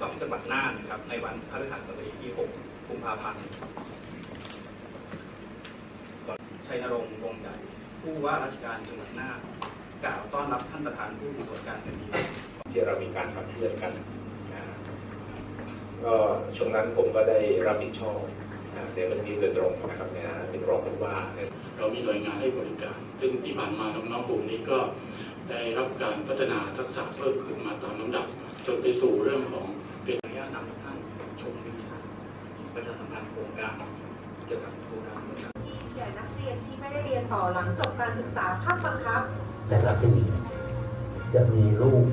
ต่อที่จังหวัดน่านนะครับ ในวันพฤหัสบดีที่ 6 กุมภาพันธ์ก่อนชัยนรงค์วงศ์ใหญ่ผู้ว่าราชการจังหวัดน่านกล่าวต้อนรับท่านประธานผู้ตรวจการแผ่นดินที่เรามีการขับเคลื่อนกันนะก็ช่วงนั้นผมก็ได้รับผิดชอบนะในเรื่องนี้โดยตรงนะครับในฐานะเป็นรองผู้ว่าเรามีหน่วยงานให้บริการ ซึ่งที่ผ่านมาน้องๆกลุ่มนี้ก็ได้รับการพัฒนาทักษะเพิ่มขึ้นมาตามลำดับจนไปสู่เรื่องของ เรียนขออนุญาตนำทุกท่านชมวิดีโอประชาสัมพันธ์โครงการเกี่ยวกับโครงการต่างๆแก่นักเรียนที่ไม่ได้เรียนต่อหลังจบการศึกษาภาคบังคับ แต่ละปีจะมีลูก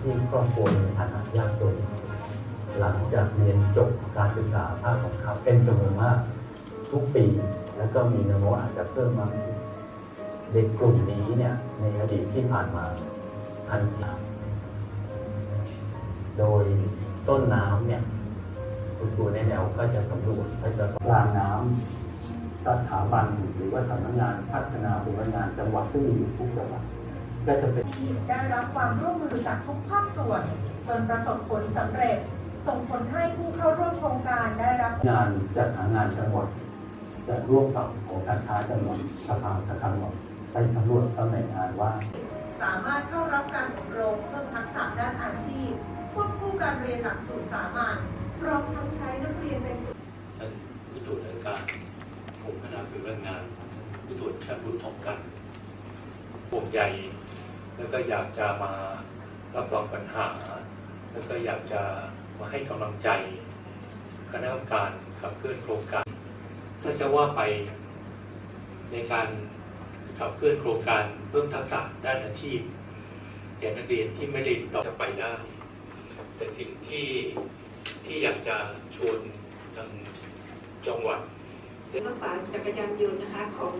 ที่ครอบครัวมีฐานะยากจนหลังจากเรียนจบการศึกษาภาคบังคับเป็นจำนวนมากทุกปีแล้วก็มีแนวโน้มอาจจะเพิ่มมากขึ้นเด็กกลุ่มนี้เนี่ยในอดีตที่ผ่านมาพันสามโดย ต้นน้ำเนี่ยคุณครูในแนวก็จะสำรวจก็จะกลางน้ำสถาบันหรือว่าสำนักงานพัฒนาภูมิงานจังหวัดซึ่งมีอยู่ทุกจังหวัดก็จะเป็นที่ได้รับความร่วมมือจากทุกภาคส่วนจนประสบผลสำเร็จ ส่งผลให้ผู้เข้าร่วมโครงการได้รับงานจัดหางานจังหวัดจะร่วมกับของการค้าจังหวัดสภาจังหวัดไปสำรวจตำแหน่งงานว่า สามารถเข้ารับการอบรมเพิ่มทักษะด้านอาชีพควบคู่ การเรียนหลักสูตรสามัญพร้อมทั้งใช้นักเรียนเป็นท่านผู้ตรวจราชการกรมพัฒนาฝีมือแรงงานผู้ตรวจชาติบุญทองกันห่วงใยแล้วก็อยากจะมารับฟังปัญหา แล้วก็อยากจะมาให้กำลังใจ คณะกรรมการขับเคลื่อนโครงการ ถ้าจะว่าไปในการขับเคลื่อนโครงการเพิ่มทักษะด้านอาชีพแก่นักเรียนที่ไม่ได้ต่อจะไปได้ แต่สิ่งที่ที่อยากจะชวนทางจังหวัดรักษาจักรยานยนต์นะคะของ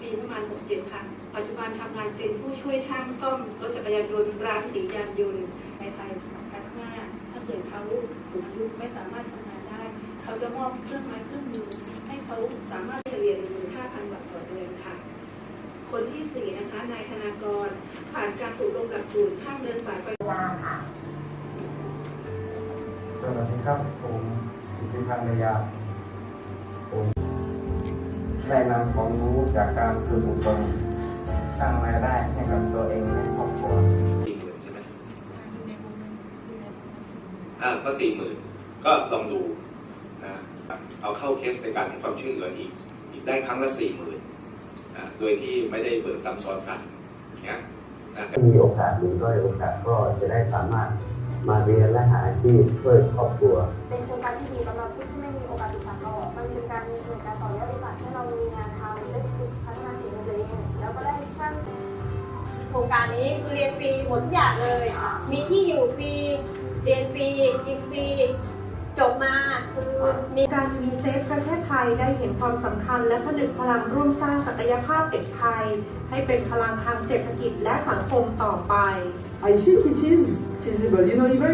ปีประมาณ67ค่ะ ปัจจุบันทำงานเป็นผู้ช่วยช่างซ่อมรถจักรยานยนต์ร้านสียานยนต์ในไทยสำคัญมากถ้าเกิดเขาสูงอายุไม่สามารถทำงานได้ เขาจะมอบเครื่องไม้เครื่องมือให้เขาสามารถเฉลี่ย15,000บาทต่อเดือนค่ะ คนที่สี่นะคะนายคณากร ผ่านการฝึกลงหลักสูตรช่างเดินสายไฟ สวัสดีครับ ผมสิทธิพันธ์นยาผมได้นำความรู้จากการฝึกอบรมสร้างรายได้ให้กับตัวเองและครอบครัวสี่หมื่นใช่ไหมอ่าก็สี่หมื่นก็ลองดูนะเอาเข้าเคสในการให้ความช่วยเหลืออีก อีกได้ครั้งละสี่หมื่นอ่าโดยที่ไม่ได้เบิกซ้ำซ้อนกันอย่างเงี้ยนะมีโอกาสหรือด้อยโอกาสก็จะได้สามารถ มาเรียนและหาอาชีพช่วยครอบครัว เป็นโครงการที่ดีสำหรับผู้ที่ไม่มีโอกาสศึกษาต่อมันเป็นการมีการต่อยอดโอกาสให้เรามีงานทำได้ฝึกพัฒนาฝีมือตัวเองแล้วก็ได้สร้างโครงการนี้คือเรียนฟรีหมดทุกอย่างเลย มีที่อยู่ฟรีเรียนฟรีกินฟรีจบมา มีการมีเซฟประเทศไทยได้เห็นความสำคัญ และผนึกพลังร่วมสร้างศักยภาพเด็กไทย ให้เป็นพลังทางเศรษฐกิจและสังคมต่อไป I think it is feasible. You know, even